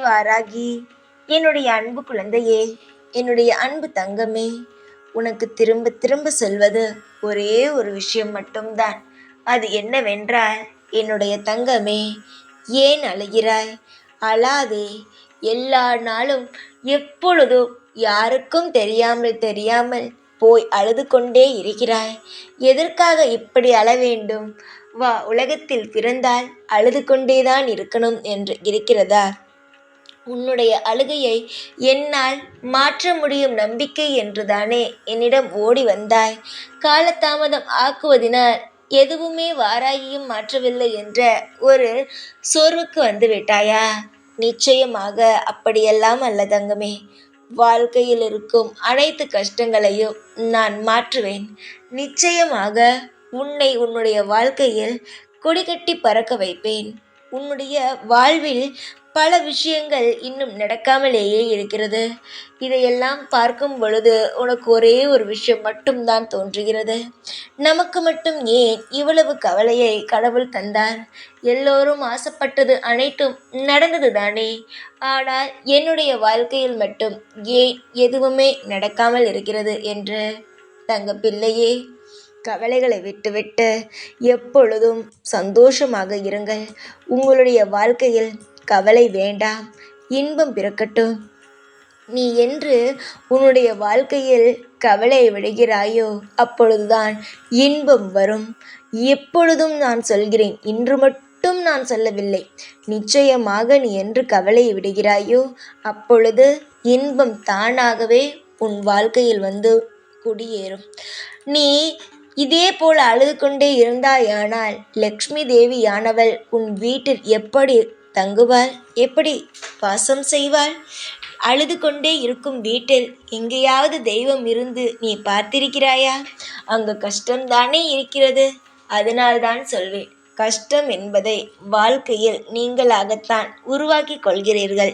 வாராகி. என்னுடைய அன்பு குழந்தையே என்னுடைய அன்பு தங்கமே உனக்கு திரும்ப திரும்ப சொல்வது ஒரே ஒரு விஷயம் மட்டும்தான். அது என்னவென்றால் என்னுடைய தங்கமே ஏன் அழுகிறாய்? அழாதே எல்லா நாளும் எப்பொழுதும் யாருக்கும் தெரியாமல் தெரியாமல் போய் அழுது கொண்டே இருக்கிறாய். எதற்காக இப்படி அழ வேண்டும்? வா உலகத்தில் பிறந்தால் அழுது கொண்டேதான் இருக்கணும் என்று இருக்கிறதா? உன்னுடைய அழுகையை என்னால் மாற்ற முடியும் நம்பிக்கை என்றுதானே என்னிடம் ஓடி வந்தாய். காலதாமதம் ஆக்குவதினால் எதுவுமே வாராகியும் மாற்றவில்லை என்ற ஒரு சோர்வுக்கு வந்து விட்டாயா? நிச்சயமாக அப்படியெல்லாம் அல்ல தங்கமே வாழ்க்கையில் இருக்கும் அனைத்து கஷ்டங்களையும் நான் மாற்றுவேன். நிச்சயமாக உன்னை உன்னுடைய வாழ்க்கையில் கொடிகட்டி பறக்க வைப்பேன். உன்னுடைய வாழ்வில் பல விஷயங்கள் இன்னும் நடக்காமலேயே இருக்கிறது. இதையெல்லாம் பார்க்கும் பொழுது உனக்கு ஒரே ஒரு விஷயம் மட்டும்தான் தோன்றுகிறது. நமக்கு மட்டும் ஏன் இவ்வளவு கவலையை கடவுள் தந்தார்? எல்லோரும் ஆசைப்பட்டது அனைத்தும் நடந்தது தானே ஆனால் என்னுடைய வாழ்க்கையில் மட்டும் ஏன் எதுவுமே நடக்காமல் இருக்கிறது என்று? தங்க பிள்ளையே கவலைகளை விட்டுவிட்டு எப்பொழுதும் சந்தோஷமாக இருங்கள். உங்களுடைய வாழ்க்கையில் கவலை வேண்டாம் இன்பம் பிறக்கட்டும். நீ என்று உன்னுடைய வாழ்க்கையில் கவலை விடுகிறாயோ அப்பொழுதுதான் இன்பம் வரும். எப்பொழுதும் நான் சொல்கிறேன் இன்று மட்டும் நான் சொல்லவில்லை. நிச்சயமாக நீ என்று கவலை விடுகிறாயோ அப்பொழுது இன்பம் தானாகவே உன் வாழ்க்கையில் வந்து குடியேறும். நீ இதே போல் அழுது கொண்டே இருந்தாயானால் லக்ஷ்மி தேவியானவள் உன் வீட்டில் எப்படி தங்குவாள்? எப்படி வாசம் செய்வாள்? அழுது கொண்டே இருக்கும் வீட்டில் எங்கேயாவது தெய்வம் இருந்து நீ பார்த்திருக்கிறாயா? அங்கு கஷ்டம்தானே இருக்கிறது? அதனால்தான் சொல்வேன் கஷ்டம் என்பதை வாழ்க்கையில் நீங்களாகத்தான் உருவாக்கி கொள்கிறீர்கள்.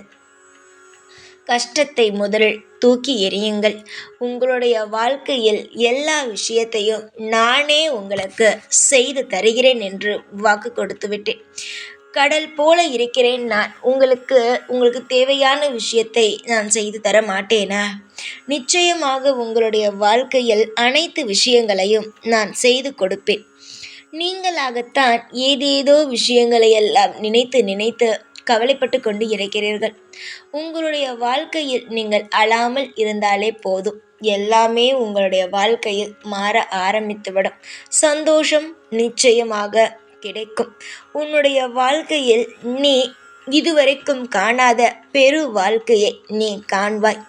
கஷ்டத்தை முதலில் தூக்கி எறியுங்கள். உங்களுடைய வாழ்க்கையில் எல்லா விஷயத்தையும் நானே உங்களுக்கு செய்து தருகிறேன் என்று வாக்கு கொடுத்து விட்டேன் கடல் போல இருக்கிறேன் நான். உங்களுக்கு உங்களுக்கு தேவையான விஷயத்தை நான் செய்து தர மாட்டேனா? நிச்சயமாக உங்களுடைய வாழ்க்கையில் அனைத்து விஷயங்களையும் நான் செய்து கொடுப்பேன். நீங்களாகத்தான் ஏதேதோ விஷயங்களை எல்லாம் நினைத்து நினைத்து கவலைப்பட்டு கொண்டு இருக்கிறீர்கள். உங்களுடைய வாழ்க்கையில் நீங்கள் அழாமல் இருந்தாலே போதும். எல்லாமே உங்களுடைய வாழ்க்கையில் மாற ஆரம்பித்துவிடும். சந்தோஷம் நிச்சயமாக கிடைக்கும். உன்னுடைய வாழ்க்கையில் நீ இதுவரைக்கும் காணாத பெரு வாழ்க்கையை நீ காண்பாய்.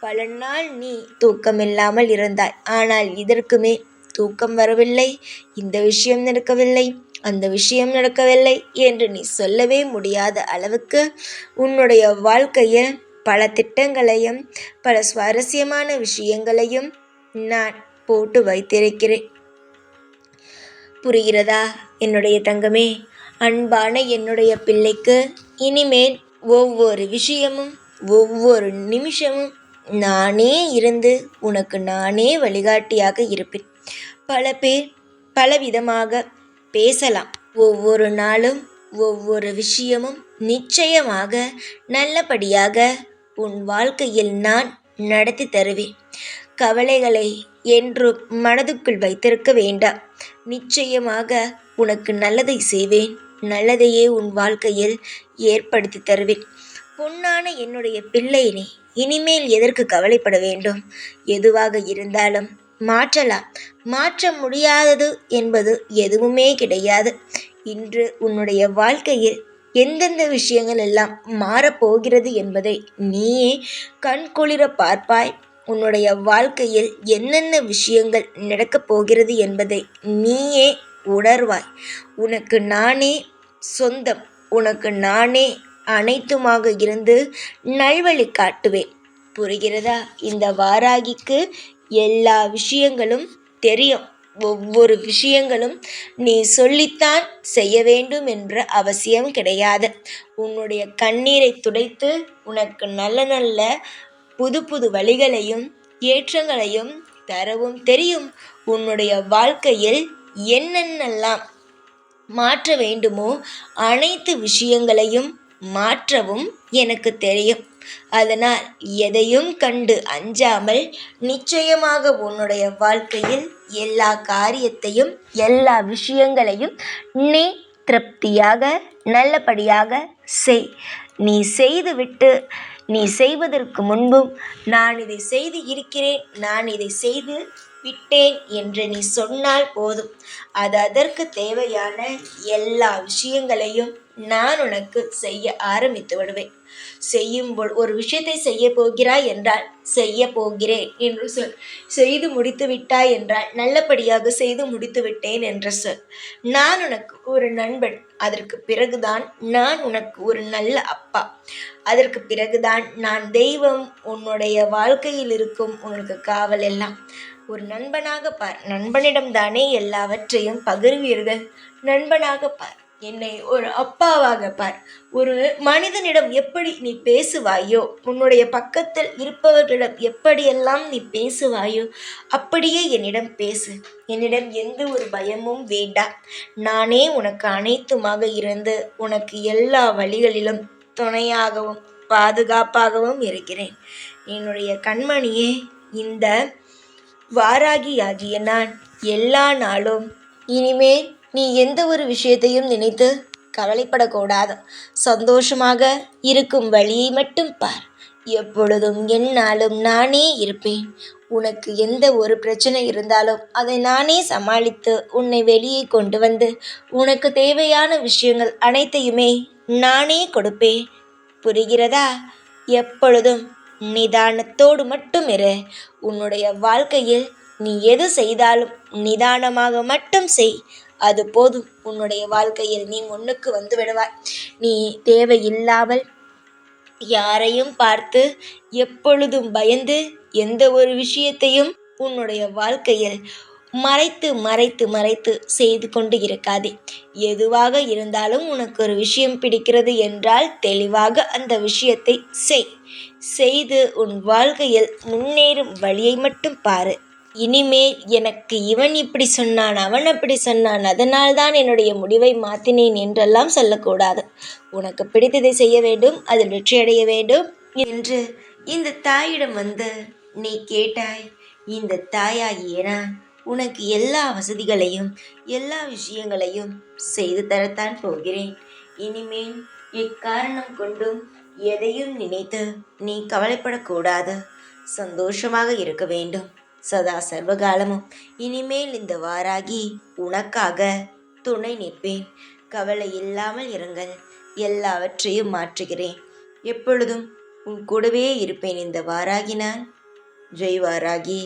பல நாள் நீ தூக்கமில்லாமல் இருந்தாய். ஆனால் இதற்குமே தூக்கம் வரவில்லை. இந்த விஷயம் நடக்கவில்லை. அந்த விஷயம் நடக்கவில்லை என்று நீ சொல்லவே முடியாத அளவுக்கு உன்னுடைய வாழ்க்கையில் பல திட்டங்களையும் பல சுவாரஸ்யமான விஷயங்களையும் நான் போட்டு வைத்திருக்கிறேன். புரிகிறதா? என்னுடைய தங்கமே அன்பான என்னுடைய பிள்ளைக்கு இனிமேல் ஒவ்வொரு விஷயமும் ஒவ்வொரு நிமிஷமும் நானே இருந்து உனக்கு நானே வழிகாட்டியாக இருப்பேன். பல பேர் பலவிதமாக பேசலாம். ஒவ்வொரு நாளும் ஒவ்வொரு விஷயமும் நிச்சயமாக நல்லபடியாக உன் வாழ்க்கையில் நான் நடத்தி தருவேன். கவலைகளை என்றும் மனதுக்குள் வைத்திருக்க வேண்டாம். நிச்சயமாக உனக்கு நல்லதை செய்வேன். நல்லதையே உன் வாழ்க்கையில் ஏற்படுத்தி தருவேன். பொன்னான என்னுடைய பிள்ளையினை இனிமேல் எதற்கு கவலைப்பட வேண்டும்? எதுவாக இருந்தாலும் மாற்றலாம். மாற்ற முடியாதது என்பது எதுவுமே கிடையாது. இன்று உன்னுடைய வாழ்க்கையில் எந்தெந்த விஷயங்கள் எல்லாம் மாறப்போகிறது என்பதை நீயே கண்குளிர பார்ப்பாய். உன்னுடைய வாழ்க்கையில் என்னென்ன விஷயங்கள் நடக்கப் போகிறது என்பதை நீயே உணர்வாய். உனக்கு நானே சொந்தம். உனக்கு நானே அனைத்துமாக இருந்து நல்வழி காட்டுவேன். புரிகிறதா? இந்த வாராகிக்கு எல்லா விஷயங்களும் தெரியும். ஒவ்வொரு விஷயங்களும் நீ சொல்லித்தான் செய்ய வேண்டும் என்ற அவசியம் கிடையாது. உன்னுடைய கண்ணீரை துடைத்து உனக்கு நல்ல நல்ல புது புது வழிகளையும் ஏற்றங்களையும் தரவும் தெரியும். உன்னுடைய வாழ்க்கையில் என்னென்னலாம் மாற்ற வேண்டுமோ அனைத்து விஷயங்களையும் மாற்றவும் எனக்கு தெரியும். அதனால் எதையும் கண்டு அஞ்சாமல் நிச்சயமாக உன்னுடைய வாழ்க்கையில் எல்லா காரியத்தையும் எல்லா விஷயங்களையும் நீ திருப்தியாக நல்லபடியாக செய். நீ செய்துவிட்டு நீ செய்வதற்கு முன்பும் நான் இதை செய்து இருக்கிறேன். நான் இதை செய்து விட்டேன் என்று நீ சொன்னால் போதும். அது அதற்கு தேவையான எல்லா விஷயங்களையும் நான் உனக்கு செய்ய ஆரம்பித்து விடுவேன். செய்யும் ஒரு விஷயத்தை செய்ய போகிறாய் என்றால் செய்ய போகிறேன் என்று சொல். செய்து முடித்து விட்டாய் என்றால் நல்லபடியாக செய்து முடித்து விட்டேன் என்று சொல். நான் உனக்கு ஒரு நண்பன் அதற்கு பிறகுதான் நான் உனக்கு ஒரு நல்ல அப்பா. அதற்கு பிறகுதான் நான் தெய்வம் உன்னுடைய வாழ்க்கையில் இருக்கும் உனக்கு காவல் எல்லாம். ஒரு நண்பனாக பார் நண்பனிடம் தானே எல்லாவற்றையும் பகிர்வீர்கள்? நண்பனாக பார் என்னை ஒரு அப்பாவாக பார். ஒரு மனிதனிடம் எப்படி நீ பேசுவாயோ உன்னுடைய பக்கத்தில் இருப்பவர்களிடம் எப்படியெல்லாம் நீ பேசுவாயோ அப்படியே என்னிடம் பேசு. என்னிடம் எந்த ஒரு பயமும் வேண்டாம் நானே உனக்கு அனைத்துமாக இருந்து உனக்கு எல்லா வழிகளிலும் துணையாகவும் பாதுகாப்பாகவும் இருக்கிறேன். என்னுடைய கண்மணியே இந்த வாராகியாகிய நான் எல்லா நாளும் இனிமேல் நீ எந்த ஒரு விஷயத்தையும் நினைத்து கவலைப்படக்கூடாது. சந்தோஷமாக இருக்கும் வழியை மட்டும் பார். எப்பொழுதும் என்னாலும் நானே இருப்பேன். உனக்கு எந்த ஒரு பிரச்சனை இருந்தாலும் அதை நானே சமாளித்து உன்னை வெளியே கொண்டு வந்து உனக்கு தேவையான விஷயங்கள் அனைத்தையுமே நானே கொடுப்பேன். புரிகிறதா? எப்பொழுதும் நிதானத்தோடு மட்டும் இரு. உன்னுடைய வாழ்க்கையில் நீ எது செய்தாலும் நிதானமாக மட்டும் செய். அது போதும். உன்னுடைய வாழ்க்கையில் நீ முன்னுக்கு வந்து விடுவாய். நீ தேவையில்லாமல் யாரையும் பார்த்து எப்பொழுதும் பயந்து எந்த ஒரு விஷயத்தையும் உன்னுடைய வாழ்க்கையில் மறைத்து மறைத்து மறைத்து செய்து கொண்டு இருக்காதே. எதுவாக இருந்தாலும் உனக்கு ஒரு விஷயம் பிடிக்கிறது என்றால் தெளிவாக அந்த விஷயத்தை செய். செய்து உன் வாழ்க்கையில் முன்னேறும் வழியை மட்டும் பாரு. இனிமேல் எனக்கு இவன் இப்படி சொன்னான் அவன் அப்படி சொன்னான் அதனால் தான் என்னுடைய முடிவை மாற்றினேன் என்றெல்லாம் சொல்லக்கூடாது. உனக்கு பிடித்ததை செய்ய வேண்டும் அதில் வெற்றியடைய வேண்டும் என்று இந்த தாயிடம் வந்து நீ கேட்டாய் இந்த தாயாகிய நான் உனக்கு எல்லா வசதிகளையும் எல்லா விஷயங்களையும் செய்து தரத்தான் போகிறேன். இனிமேல் எக்காரணம் கொண்டும் எதையும் நினைத்து நீ கவலைப்படக்கூடாது. சந்தோஷமாக இருக்க வேண்டும். சதா சர்வகாலமும் இனிமேல் இந்த வாராகி உனக்காக துணை நிற்பேன். கவலை இல்லாமல் இருங்கள். எல்லாவற்றையும் மாற்றுகிறேன். எப்பொழுதும் உன் கூடவே இருப்பேன் இந்த வாராகி நான். ஜெய் வாராகி.